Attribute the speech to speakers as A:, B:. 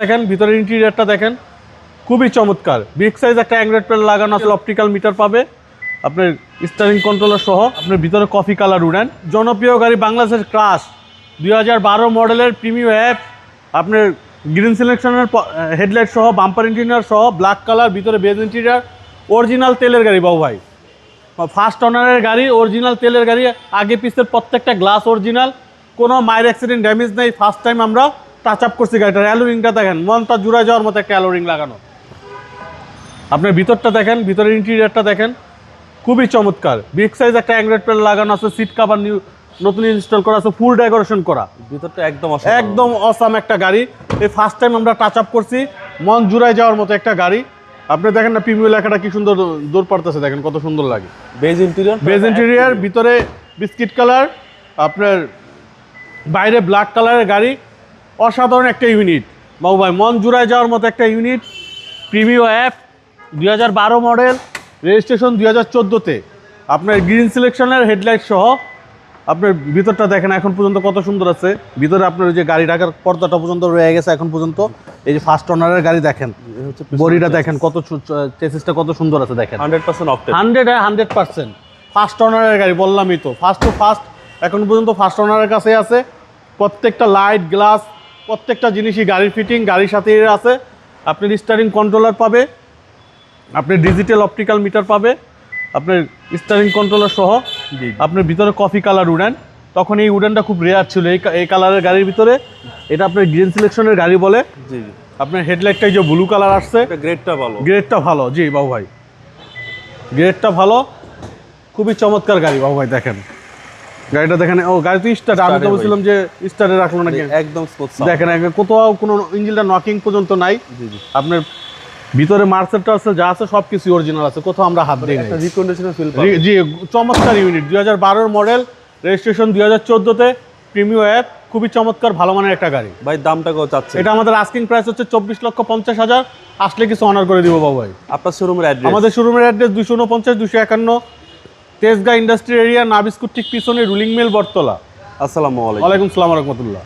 A: দেখেন, ভিতরের ইন্টেরিয়রটা দেখেন, খুবই চমৎকার। বিগ সাইজ একটা অ্যান্ড্রয়েড প্যাড লাগানো আছে অপটিক্যাল মিটার পাবে। আপনার স্টারিং কন্ট্রোলার সহ আপনার ভিতরে কফি কালার উড়ান। জনপ্রিয় গাড়ি বাংলাদেশের ক্রাশ দুই হাজার বারো মডেলের প্রিমিয়াম অ্যাপ আপনার গ্রিন সিলেকশনের হেডলাইট সহ বাম্পার ইন্টেরিয়ার সহ ব্ল্যাক কালার ভিতরে বেজ ইন্টেরিয়ার অরিজিনাল তেলের গাড়ি বাবু ভাই। ফার্স্ট অনারের গাড়ি অরিজিনাল তেলের গাড়ি। আগে পিসের প্রত্যেকটা গ্লাস অরিজিনাল কোনো মায়ের অ্যাক্সিডেন্ট ড্যামেজ নেই ফার্স্ট টাইম আমরা টাচ আপ করছি গাড়িটার অ্যালোরিংটা দেখেন মনটা জুড়ে যাওয়ার মতো একটা অ্যালোরিং লাগানো। আপনার ভিতরটা দেখেন ভিতরের ইন্টেরিয়রটা দেখেন খুবই চমৎকার। বিগ সাইজ একটা অ্যান্ড্রয়েড প্যাড লাগানো আছে সিট কাভার নিউ নতুন ইনস্টল করা আছে ফুল ডেকোরেশন করা।
B: ভিতরটা একদম।
A: একদম অসাম একটা গাড়ি। এই ফার্স্ট টাইম আমরা টাচ আপ করছি মন জুড়ায় যাওয়ার মতো একটা গাড়ি। আপনি দেখেন না প্রিমিয়ার লেখাটা কি সুন্দর দৌড় পারতেছে দেখেন কত সুন্দর লাগে।
B: বেজ ইন্টেরিয়র
A: বেজ ইন্টেরিয়ার ভিতরে বিস্কিট কালার আপনার বাইরে ব্ল্যাক কালারের গাড়ি অসাধারণ একটা ইউনিট। বাবু ভাই মন জুড়ায় যাওয়ার মতো একটা ইউনিট। প্রিমিও অ্যাপ দুই হাজার বারো মডেল রেজিস্ট্রেশন দুই হাজার চোদ্দোতে। আপনার গ্রিন সিলেকশনের হেডলাইট সহ আপনার ভিতরটা দেখেন এখন পর্যন্ত কত সুন্দর আছে। ভিতরে আপনার ওই যে গাড়ি রাখার পর্দাটা পর্যন্ত রয়ে গেছে এখন পর্যন্ত। এই যে ফার্স্ট অনারের গাড়ি দেখেন বডিটা দেখেন কত চেসিসটা কত সুন্দর আছে দেখেন।
B: Hundred percent often
A: hundred hundred percent. First অনারের গাড়ি বললামই তো। ফার্স্ট টু ফার্স্ট এখন পর্যন্ত ফার্স্ট অনারের কাছে আছে। প্রত্যেকটা লাইট গ্লাস প্রত্যেকটা জিনিসই গাড়ির ফিটিং গাড়ির সাথে আছে। আপনি স্টারিং কন্ট্রোলার পাবে আপনি ডিজিটাল অপটিক্যাল মিটার পাবে আপনার স্টারিং কন্ট্রোলার সহ
B: জি।
A: আপনার ভিতরে কফি কালার উডান। তখন এই উডানটা খুব রেয়ার ছিল এই এই কালারের গাড়ির ভিতরে। এটা আপনার গ্রিন সিলেকশনের গাড়ি বলে।
B: জি
A: আপনার হেডলাইটটা যে ব্লু কালার আসছে।
B: এটা গ্রেডটা ভালো।
A: গ্রেডটা ভালো জি বাবু ভাই। গ্রেডটা ভালো। খুবই চমৎকার গাড়ি বাবু ভাই দেখেন। গাড়িটা দেখেন ও গাড়ি তো স্টার্ট আমি তো বলছিলাম যে স্টার্টে রাখল নাকি?
B: একদম স্মুথ
A: দেখেন কোথাও কোনো ইঞ্জিনটা নকিং পর্যন্ত নাই। আপনার ভিতরে মার্সেলটা আছে যা আছে সব কিছু অরিজিনাল আছে কোথাও আমরা হাত দিই
B: একটা। ফিল
A: জি চমৎকার ইউনিট দুই হাজার বারোর মডেল রেজিস্ট্রেশন দুই হাজার চোদ্দোতে প্রিমিও অ্যাপ খুবই চমৎকার ভালো মানের একটা গাড়ি।
B: ভাই দামটা কত চাচ্ছে
A: এটা আমাদের আস্কিং প্রাইস হচ্ছে চব্বিশ লক্ষ পঞ্চাশ হাজার আসলে কিছু অনার করে দিব বাবু ভাই।
B: আপনার শোরুমের অ্যাড্রেস
A: আমাদের শোরুমের অ্যাড্রেস দুশো উনপঞ্চাশ দুশো একান্ন তেজগাঁ ইন্ডাস্ট্রি এরিয়া নাবিস্কুট ঠিক পিছনে রুলিং মিল বটতলা।
B: আসসালামু আলাইকুম।
A: ওয়ালাইকুম সালাম রহমতুল্লাহ।